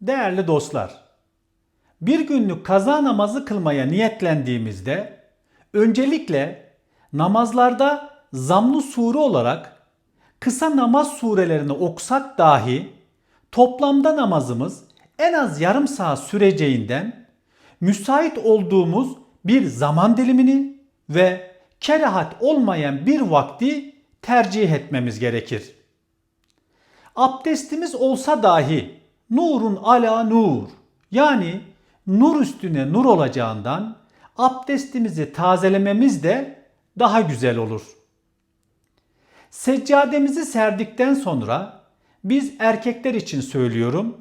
Değerli dostlar, bir günlük kaza namazı kılmaya niyetlendiğimizde öncelikle namazlarda zamlı sure olarak kısa namaz surelerini okusak dahi toplamda namazımız en az yarım saat süreceğinden müsait olduğumuz bir zaman dilimini ve kerahat olmayan bir vakti tercih etmemiz gerekir. Abdestimiz olsa dahi nurun ala nur yani nur üstüne nur olacağından abdestimizi tazelememiz de daha güzel olur. Seccademizi serdikten sonra biz erkekler için söylüyorum.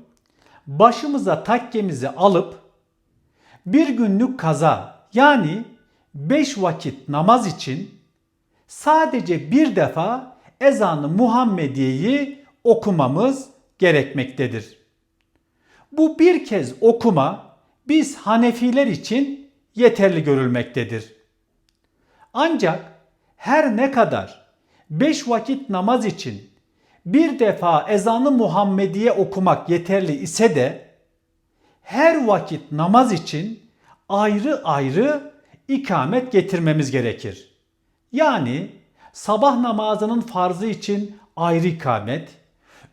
Başımıza takkemizi alıp bir günlük kaza yani 5 vakit namaz için sadece bir defa ezanı Muhammediye'yi okumamız gerekmektedir. Bu bir kez okuma biz Hanefiler için yeterli görülmektedir. Ancak her ne kadar beş vakit namaz için bir defa ezanı Muhammediye okumak yeterli ise de her vakit namaz için ayrı ayrı ikamet getirmemiz gerekir. Yani sabah namazının farzı için ayrı ikamet,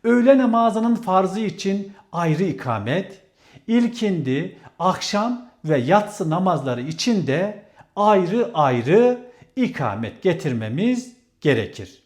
öğle namazının farzı için ayrı ikamet, ilkindi, akşam ve yatsı namazları için de ayrı ayrı ikamet getirmemiz gerekir.